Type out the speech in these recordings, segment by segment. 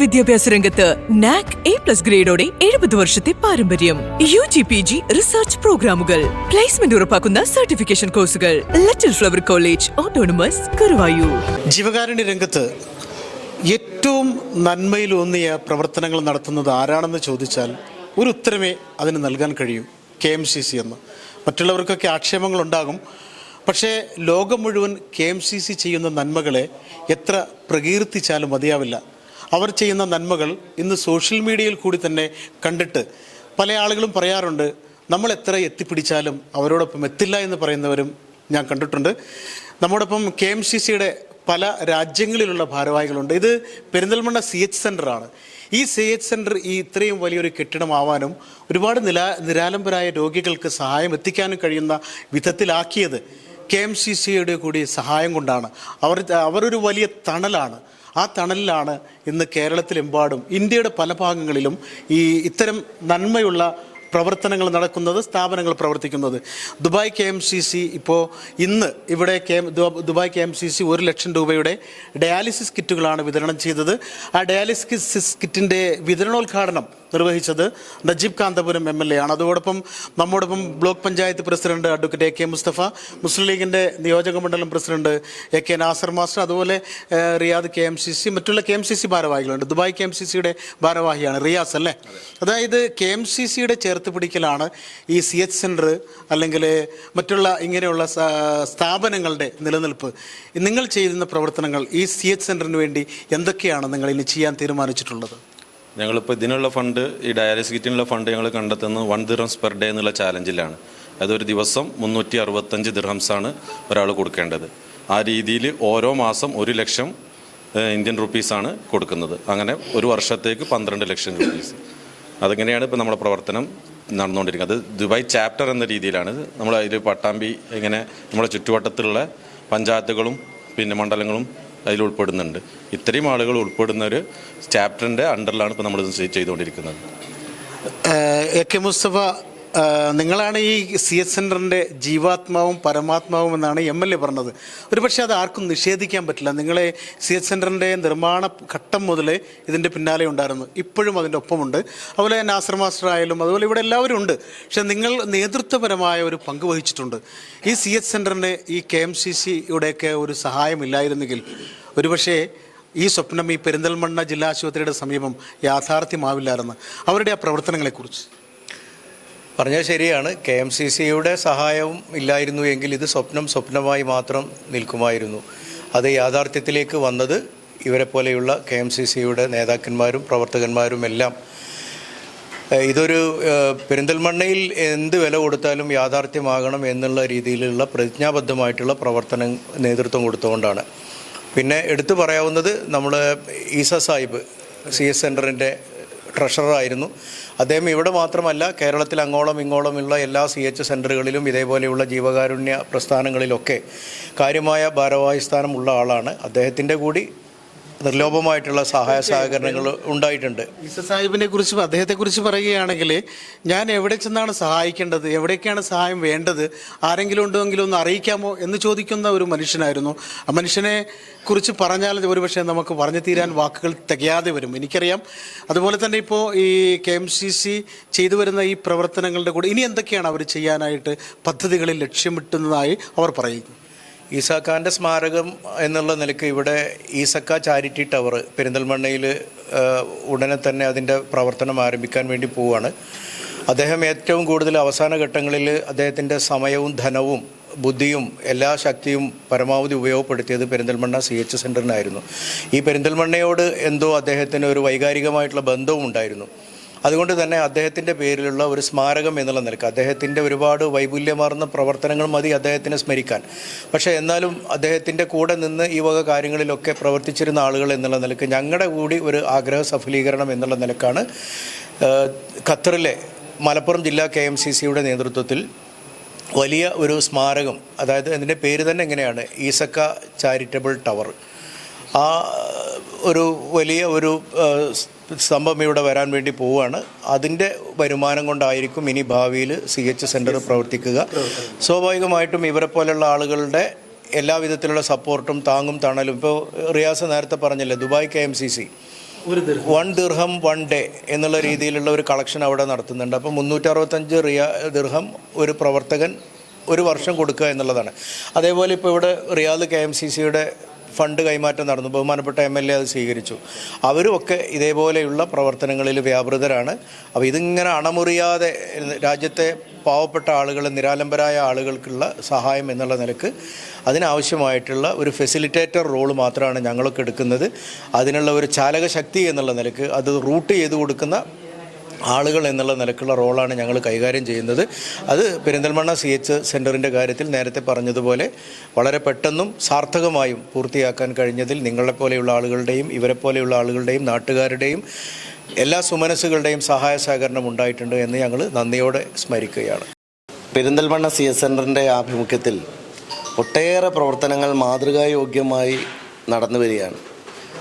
വിദ്യാഭ്യാസ രംഗത്ത് NAAC A plus ഗ്രേഡോടെ എഴുപത് വർഷത്തെ പാരമ്പര്യം. U G P G research പ്രോഗ്രാമുകൾ പ്ലേസ്മെന്റ് ഉറപ്പാക്കുന്ന സർട്ടിഫിക്കേഷൻ കോഴ്സുകൾ little flower college autonomous Karuvayur ജീവകാരുണ്യ രംഗത്ത് ഏറ്റവും നന്മയിലൂന്നിയ പ്രവർത്തനങ്ങൾ നടത്തുന്നത് ആരാണെന്ന് ചോദിച്ചാൽ ഒരു ഉത്തരമേ അതിന് നൽകാൻ കഴിയൂ. കെ എം സി സി എന്ന്. മറ്റുള്ളവർക്കൊക്കെ ആക്ഷേപങ്ങളുണ്ടാകും പക്ഷേ ലോകം മുഴുവൻ കെ എം സി സി ചെയ്യുന്ന നന്മകളെ എത്ര പ്രകീർത്തിച്ചാലും മതിയാവില്ല. അവർ ചെയ്യുന്ന നന്മകൾ ഇന്ന് സോഷ്യൽ മീഡിയയിൽ കൂടി തന്നെ കണ്ടിട്ട് പല ആളുകളും പറയാറുണ്ട് നമ്മൾ എത്ര എത്തിപ്പിടിച്ചാലും അവരോടൊപ്പം എത്തില്ല എന്ന് പറയുന്നവരും ഞാൻ കണ്ടിട്ടുണ്ട്. നമ്മോടൊപ്പം കെ എം സി സിയുടെ പല രാജ്യങ്ങളിലുള്ള ഭാരവാഹികളുണ്ട്. ഇത് പെരിന്തൽമണ്ണ സി എച്ച് സെന്ററാണ് ഈ സി എച്ച് സെന്റർ ഈ ഇത്രയും വലിയൊരു കെട്ടിടമാവാനും ഒരുപാട് നിലാ നിരാലംബരായ രോഗികൾക്ക് സഹായം എത്തിക്കാനും കഴിയുന്ന വിധത്തിലാക്കിയത് കെ എം സി സിയുടെ കൂടി സഹായം കൊണ്ടാണ്. അവർ അവരൊരു വലിയ തണലാണ്. ആ തണലിലാണ് ഇന്ന് കേരളത്തിലെമ്പാടും ഇന്ത്യയുടെ പല ഭാഗങ്ങളിലും ഈ ഇത്തരം നന്മയുള്ള പ്രവർത്തനങ്ങൾ നടക്കുന്നത് സ്ഥാപനങ്ങൾ പ്രവർത്തിക്കുന്നത്. Dubai K M C C ഇപ്പോൾ ഇന്ന് ഇവിടെ K Dubai K M C C ഒരു ലക്ഷം രൂപയുടെ ഡയാലിസിസ് കിറ്റുകളാണ് വിതരണം ചെയ്തത്. ആ ഡയാലിസിസ് കിറ്റിന്റെ വിതരണോദ്ഘാടനം നിർവഹിച്ചത് Najeeb Kanthapuram M L A ആണ്. അതോടൊപ്പം നമ്മോടൊപ്പം block panchayat president advocate A K Mustafa Muslim ലീഗിന്റെ നിയോജക മണ്ഡലം president A K Nasar master അതുപോലെ Riyadh K M C C മറ്റുള്ള കെ എം സി സി ഭാരവാഹികളുണ്ട്. ദുബായ് കെ എം സി സിയുടെ ഭാരവാഹിയാണ് റിയാസ് അല്ലേ? അതായത് കെ എം സി സിയുടെ ചേർത്ത് പിടിക്കലാണ് ഈ സി എച്ച് സെന്റർ അല്ലെങ്കിൽ മറ്റുള്ള ഇങ്ങനെയുള്ള സ്ഥാപനങ്ങളുടെ നിലനിൽപ്പ്. നിങ്ങൾ ചെയ്യുന്ന പ്രവർത്തനങ്ങൾ ഈ സി എച്ച് സെന്ററിന് വേണ്ടി എന്തൊക്കെയാണ് നിങ്ങൾ ഇനി ചെയ്യാൻ തീരുമാനിച്ചിട്ടുള്ളത്? ഞങ്ങളിപ്പോൾ ഇതിനുള്ള ഫണ്ട് ഈ ഡയാലിസിസ് കിറ്റിനുള്ള ഫണ്ട് ഞങ്ങൾ കണ്ടെത്തുന്നത് വൺ ദിറംസ് പെർ ഡേ എന്നുള്ള ചാലഞ്ചിലാണ്. അതൊരു ദിവസം മുന്നൂറ്റി അറുപത്തഞ്ച് ദിർഹംസാണ് ഒരാൾ കൊടുക്കേണ്ടത്. ആ രീതിയിൽ ഓരോ മാസം ഒരു ലക്ഷം ഇന്ത്യൻ റുപ്പീസാണ് കൊടുക്കുന്നത്. അങ്ങനെ ഒരു വർഷത്തേക്ക് പന്ത്രണ്ട് ലക്ഷം റുപ്പീസ്. അതങ്ങനെയാണ് ഇപ്പോൾ നമ്മുടെ പ്രവർത്തനം നടന്നുകൊണ്ടിരിക്കുന്നത്. അത് ദുബായ് ചാപ്റ്റർ എന്ന രീതിയിലാണ്. നമ്മൾ അതിൽ പട്ടാമ്പി ഇങ്ങനെ നമ്മുടെ ചുറ്റുവട്ടത്തുള്ള പഞ്ചായത്തുകളും പിന്നെ മണ്ഡലങ്ങളും അതിൽ ഉൾപ്പെടുന്നുണ്ട്. ഇത്രയും ആളുകൾ ഉൾപ്പെടുന്ന ഒരു ചാപ്റ്ററിന്റെ അണ്ടറിലാണ് ഇപ്പോൾ നമ്മൾ ചെയ്തുകൊണ്ടിരിക്കുന്നത്. എ കെ മുസ്തഫ നിങ്ങളാണ് ഈ സി എസ് സെന്ററിന്റെ ജീവാത്മാവും പരമാത്മാവും എന്നാണ് എം എൽ എ പറഞ്ഞത്. ഒരുപക്ഷെ അത് ആർക്കും നിഷേധിക്കാൻ പറ്റില്ല. നിങ്ങളെ സി എസ് സെന്ററിന്റെ നിർമ്മാണ ഘട്ടം മുതലേ ഇതിന്റെ പിന്നാലെ ഉണ്ടായിരുന്നു. ഇപ്പോഴും അതിന്റെ ഒപ്പമുണ്ട്. അതുപോലെ നാസർ മാസ്റ്റർ ആയാലും അതുപോലെ ഇവിടെ എല്ലാവരും ഉണ്ട്. പക്ഷെ നിങ്ങൾ നേതൃത്വപരമായ ഒരു പങ്ക് വഹിച്ചിട്ടുണ്ട്. ഈ സി എച്ച് സെന്ററിന് ഈ കെ എം സി സിയുടെയൊക്കെ ഒരു സഹായമില്ലായിരുന്നെങ്കിൽ ഒരുപക്ഷേ ഈ സ്വപ്നം ഈ പെരിന്തൽമണ്ണ ജില്ലാ ആശുപത്രിയുടെ സമീപം യാഥാർത്ഥ്യമാവില്ലായിരുന്നു. അവരുടെ ആ പ്രവർത്തനങ്ങളെക്കുറിച്ച്. പറഞ്ഞത് ശരിയാണ്. കെ എം സി സിയുടെ സഹായവും ഇല്ലായിരുന്നു എങ്കിൽ ഇത് സ്വപ്നം സ്വപ്നമായി മാത്രം നിൽക്കുമായിരുന്നു. അത് യാഥാർത്ഥ്യത്തിലേക്ക് വന്നത് ഇവരെ പോലെയുള്ള കെ എം സി സിയുടെ നേതാക്കന്മാരും പ്രവർത്തകന്മാരും എല്ലാം. ഇതൊരു പെരിന്തൽമണ്ണയിൽ എന്ത് വില കൊടുത്താലും യാഥാർത്ഥ്യമാകണം എന്നുള്ള രീതിയിലുള്ള പ്രതിജ്ഞാബദ്ധമായിട്ടുള്ള പ്രവർത്തനം നേതൃത്വം കൊടുത്തുകൊണ്ടാണ്. പിന്നെ എടുത്തു പറയാവുന്നത് നമ്മൾ ഈസ സാഹിബ് സി എസ് സെന്ററിന്റെ ട്രഷററായിരുന്നു. അദ്ദേഹം ഇവിടെ മാത്രമല്ല കേരളത്തിൽ അങ്ങോളം ഇങ്ങോളമുള്ള എല്ലാ സി എച്ച് സെന്ററുകളിലും ഇതേപോലെയുള്ള ജീവകാരുണ്യ പ്രസ്ഥാനങ്ങളിലൊക്കെ കാര്യമായ ഭാരവാഹി സ്ഥാനമുള്ള ആളാണ്. അദ്ദേഹത്തിന്റെ കൂടി നിർലോഭമായിട്ടുള്ള സഹായ സഹകരണങ്ങൾ ഉണ്ടായിട്ടുണ്ട്. മിസ്റ്റർ സാഹിബിനെ കുറിച്ച് അദ്ദേഹത്തെ കുറിച്ച് പറയുകയാണെങ്കിൽ ഞാൻ എവിടെ ചെന്നാണ് സഹായിക്കേണ്ടത്? എവിടേക്കാണ് സഹായം വേണ്ടത്? ആരെങ്കിലും ഉണ്ടെങ്കിലും ഒന്ന് അറിയിക്കാമോ എന്ന് ചോദിക്കുന്ന ഒരു മനുഷ്യനായിരുന്നു. ആ മനുഷ്യനെ കുറിച്ച് പറഞ്ഞാൽ ഒരുപക്ഷെ നമുക്ക് പറഞ്ഞു തീരാൻ വാക്കുകൾ തികയാതെ വരും. എനിക്കറിയാം. അതുപോലെ തന്നെ ഇപ്പോൾ ഈ കെ എം സി സി ചെയ്തു വരുന്ന ഈ പ്രവർത്തനങ്ങളുടെ കൂടെ ഇനി എന്തൊക്കെയാണ് അവർ ചെയ്യാനായിട്ട് പദ്ധതികളിൽ ലക്ഷ്യമിട്ടുന്നതായി അവർ പറയുന്നു ഈസാക്കാന്റെ സ്മാരകം എന്നുള്ള നിലയ്ക്ക് ഇവിടെ ഈസക്ക ചാരിറ്റി ടവർ പെരിന്തൽമണ്ണയിൽ ഉടനെ തന്നെ അതിന്റെ പ്രവർത്തനം ആരംഭിക്കാൻ വേണ്ടി പോവുകയാണ് അദ്ദേഹം ഏറ്റവും കൂടുതൽ അവസാന ഘട്ടങ്ങളിൽ അദ്ദേഹത്തിന്റെ സമയവും ധനവും ബുദ്ധിയും എല്ലാ ശക്തിയും പരമാവധി ഉപയോഗപ്പെടുത്തിയത് പെരിന്തൽമണ്ണ സി എച്ച് സെന്ററിനായിരുന്നു ഈ പെരിന്തൽമണ്ണയോട് എന്തോ അദ്ദേഹത്തിന് ഒരു വൈകാരികമായിട്ടുള്ള ബന്ധവും ഉണ്ടായിരുന്നു അതുകൊണ്ട് തന്നെ അദ്ദേഹത്തിന്റെ പേരിലുള്ള ഒരു സ്മാരകം എന്നുള്ള നിലയ്ക്ക് അദ്ദേഹത്തിന്റെ ഒരുപാട് വൈപുല്യമാർന്ന പ്രവർത്തനങ്ങൾ മതി അദ്ദേഹത്തിനെ സ്മരിക്കാൻ. പക്ഷേ എന്നാലും അദ്ദേഹത്തിന്റെ കൂടെ നിന്ന് ഈ വക കാര്യങ്ങളിലൊക്കെ പ്രവർത്തിച്ചിരുന്ന ആളുകൾ എന്നുള്ള നിലയ്ക്ക് ഞങ്ങളുടെ കൂടി ഒരു ആഗ്രഹ സഫലീകരണം എന്നുള്ള നിലക്കാണ് ഖത്തറിലെ മലപ്പുറം ജില്ലാ കെ എം സി സിയുടെ നേതൃത്വത്തിൽ വലിയ ഒരു സ്മാരകം അതായത് അതിന്റെ പേര് തന്നെ എങ്ങനെയാണ്? Esakka charitable tower. ആ ഒരു വലിയ ഒരു സ്തംഭം ഇവിടെ വരാൻ വേണ്ടി പോവുകയാണ് അതിന്റെ വരുമാനം കൊണ്ടായിരിക്കും ഇനി ഭാവിയിൽ സി എച്ച് സെന്റർ പ്രവർത്തിക്കുക. സ്വാഭാവികമായിട്ടും ഇവരെ പോലെയുള്ള ആളുകളുടെ എല്ലാവിധത്തിലുള്ള സപ്പോർട്ടും താങ്ങും തണലും. ഇപ്പോൾ റിയാസ് നേരത്തെ പറഞ്ഞില്ലേ Dubai K M C C. One dirham one day എന്നുള്ള രീതിയിലുള്ള ഒരു കളക്ഷൻ അവിടെ നടത്തുന്നുണ്ട്. അപ്പോൾ മുന്നൂറ്ററുപത്തഞ്ച് റിയാ ദിർഹം ഒരു പ്രവർത്തകൻ ഒരു വർഷം കൊടുക്കുക എന്നുള്ളതാണ്. അതേപോലെ ഇപ്പോൾ ഇവിടെ റിയാദ് കെ എം സി സിയുടെ ഫണ്ട് കൈമാറ്റം നടന്നു. ബഹുമാനപ്പെട്ട എം എൽ എ അത് സ്വീകരിച്ചു. അവരുമൊക്കെ ഇതേപോലെയുള്ള പ്രവർത്തനങ്ങളിൽ വ്യാപൃതരാണ്. അപ്പോൾ ഇതിങ്ങനെ അണമുറിയാതെ രാജ്യത്തെ പാവപ്പെട്ട ആളുകൾ നിരാലംബരായ ആളുകൾക്കുള്ള സഹായം എന്നുള്ള നിലയ്ക്ക് അതിനാവശ്യമായിട്ടുള്ള ഒരു ഫെസിലിറ്റേറ്റർ റോൾ മാത്രമാണ് ഞങ്ങളൊക്കെ എടുക്കുന്നത്. അതിനുള്ള ഒരു ചാലകശക്തി എന്നുള്ള നിലയ്ക്ക് അത് റൂട്ട് ചെയ്ത് കൊടുക്കുന്ന ആളുകൾ എന്നുള്ള നിലക്കുള്ള റോളാണ് ഞങ്ങൾ കൈകാര്യം ചെയ്യുന്നത്. അത് പെരിന്തൽമണ്ണ സി എച്ച് സെന്ററിന്റെ കാര്യത്തിൽ നേരത്തെ പറഞ്ഞതുപോലെ വളരെ പെട്ടെന്നും സാർത്ഥകമായും പൂർത്തിയാക്കാൻ കഴിഞ്ഞതിൽ നിങ്ങളെപ്പോലെയുള്ള ആളുകളുടെയും ഇവരെ പോലെയുള്ള ആളുകളുടെയും നാട്ടുകാരുടെയും എല്ലാ സുമനസ്സുകളുടെയും സഹായ സഹകരണം ഉണ്ടായിട്ടുണ്ട് എന്ന് ഞങ്ങൾ നന്ദിയോടെ സ്മരിക്കുകയാണ്. പെരിന്തൽമണ്ണ സി എസ് സെന്ററിന്റെ ആഭിമുഖ്യത്തിൽ ഒട്ടേറെ പ്രവർത്തനങ്ങൾ മാതൃകായോഗ്യമായി നടന്നു വരികയാണ്.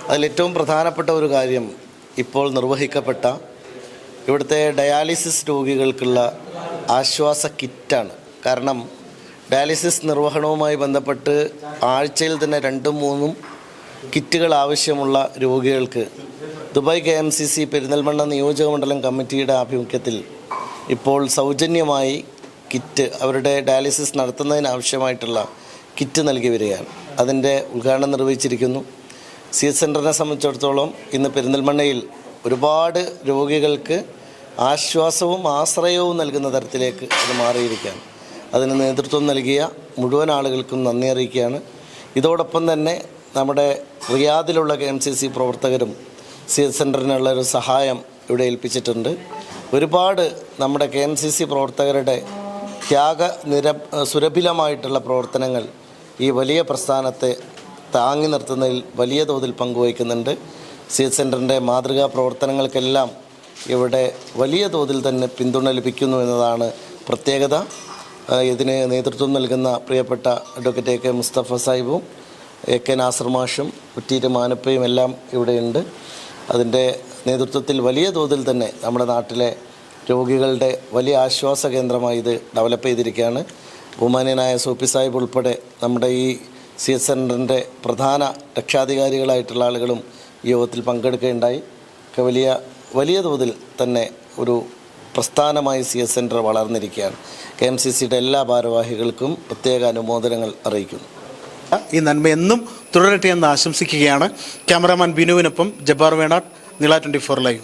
അതിലേറ്റവും പ്രധാനപ്പെട്ട ഒരു കാര്യം ഇപ്പോൾ നിർവഹിക്കപ്പെട്ട ഇവിടുത്തെ ഡയാലിസിസ് രോഗികൾക്കുള്ള ആശ്വാസ കിറ്റാണ്. കാരണം ഡയാലിസിസ് നിർവഹണവുമായി ബന്ധപ്പെട്ട് ആഴ്ചയിൽ തന്നെ രണ്ടും മൂന്നും കിറ്റുകൾ ആവശ്യമുള്ള രോഗികൾക്ക് Dubai K M C C Perinthalmanna നിയോജകമണ്ഡലം കമ്മിറ്റിയുടെ ആഭിമുഖ്യത്തിൽ ഇപ്പോൾ സൗജന്യമായി കിറ്റ് അവരുടെ ഡയാലിസിസ് നടത്തുന്നതിനാവശ്യമായിട്ടുള്ള കിറ്റ് നൽകി വരികയാണ്. അതിന്റെ ഉദ്ഘാടനം നിർവഹിച്ചിരിക്കുന്നു. സി എസ് സെന്ററിനെ സംബന്ധിച്ചിടത്തോളം ഇന്ന് പെരിന്തൽമണ്ണയിൽ ഒരുപാട് രോഗികൾക്ക് ആശ്വാസവും ആശ്രയവും നൽകുന്ന തരത്തിലേക്ക് അത് മാറിയിരിക്കുകയാണ്. അതിന് നേതൃത്വം നൽകിയ മുഴുവൻ ആളുകൾക്കും നന്ദി അറിയിക്കുകയാണ്. ഇതോടൊപ്പം തന്നെ നമ്മുടെ റിയാദിലുള്ള കെ എം സി സി പ്രവർത്തകരും സി എസ് സെന്ററിനുള്ള ഒരു സഹായം ഇവിടെ ഏൽപ്പിച്ചിട്ടുണ്ട്. ഒരുപാട് നമ്മുടെ കെ എം സി സി പ്രവർത്തകരുടെ ത്യാഗ നിര സുരഭിലമായിട്ടുള്ള പ്രവർത്തനങ്ങൾ ഈ വലിയ പ്രസ്ഥാനത്തെ താങ്ങി നിർത്തുന്നതിൽ വലിയ തോതിൽ പങ്കുവഹിക്കുന്നുണ്ട്. സി എസ് സെന്ററിന്റെ മാതൃകാ പ്രവർത്തനങ്ങൾക്കെല്ലാം ഇവിടെ വലിയ തോതിൽ തന്നെ പിന്തുണ ലഭിക്കുന്നു എന്നതാണ് പ്രത്യേകത. ഇതിന് നേതൃത്വം നൽകുന്ന പ്രിയപ്പെട്ട അഡ്വക്കേറ്റ് എ കെ മുസ്തഫ സാഹിബും എ കെ നാസർ മാഷും കുറ്റീര് മാനപ്പയും എല്ലാം ഇവിടെയുണ്ട്. അതിന്റെ നേതൃത്വത്തിൽ വലിയ തോതിൽ തന്നെ നമ്മുടെ നാട്ടിലെ രോഗികളുടെ വലിയ ആശ്വാസ കേന്ദ്രമായി ഇത് ഡെവലപ്പ് ചെയ്തിരിക്കുകയാണ്. ബഹുമാന്യനായ സോപ്പി സാഹിബ് ഉൾപ്പെടെ നമ്മുടെ ഈ സി എസ് സെന്ററിന്റെ പ്രധാന രക്ഷാധികാരികളായിട്ടുള്ള ആളുകളും യോഗത്തിൽ പങ്കെടുക്കുകയുണ്ടായി. ഒക്കെ വലിയ വലിയ തോതിൽ തന്നെ ഒരു പ്രസ്ഥാനമായി സി എസ് സെന്റർ വളർന്നിരിക്കുകയാണ്. കെ എം സി സിയുടെ എല്ലാ ഭാരവാഹികൾക്കും പ്രത്യേക അനുമോദനങ്ങൾ അറിയിക്കുന്നു. ഈ നന്മ എന്നും തുടരട്ടെ എന്ന് ആശംസിക്കുകയാണ് cameraman ബിനുവിനൊപ്പം Jabbar Venad Nila twenty four live.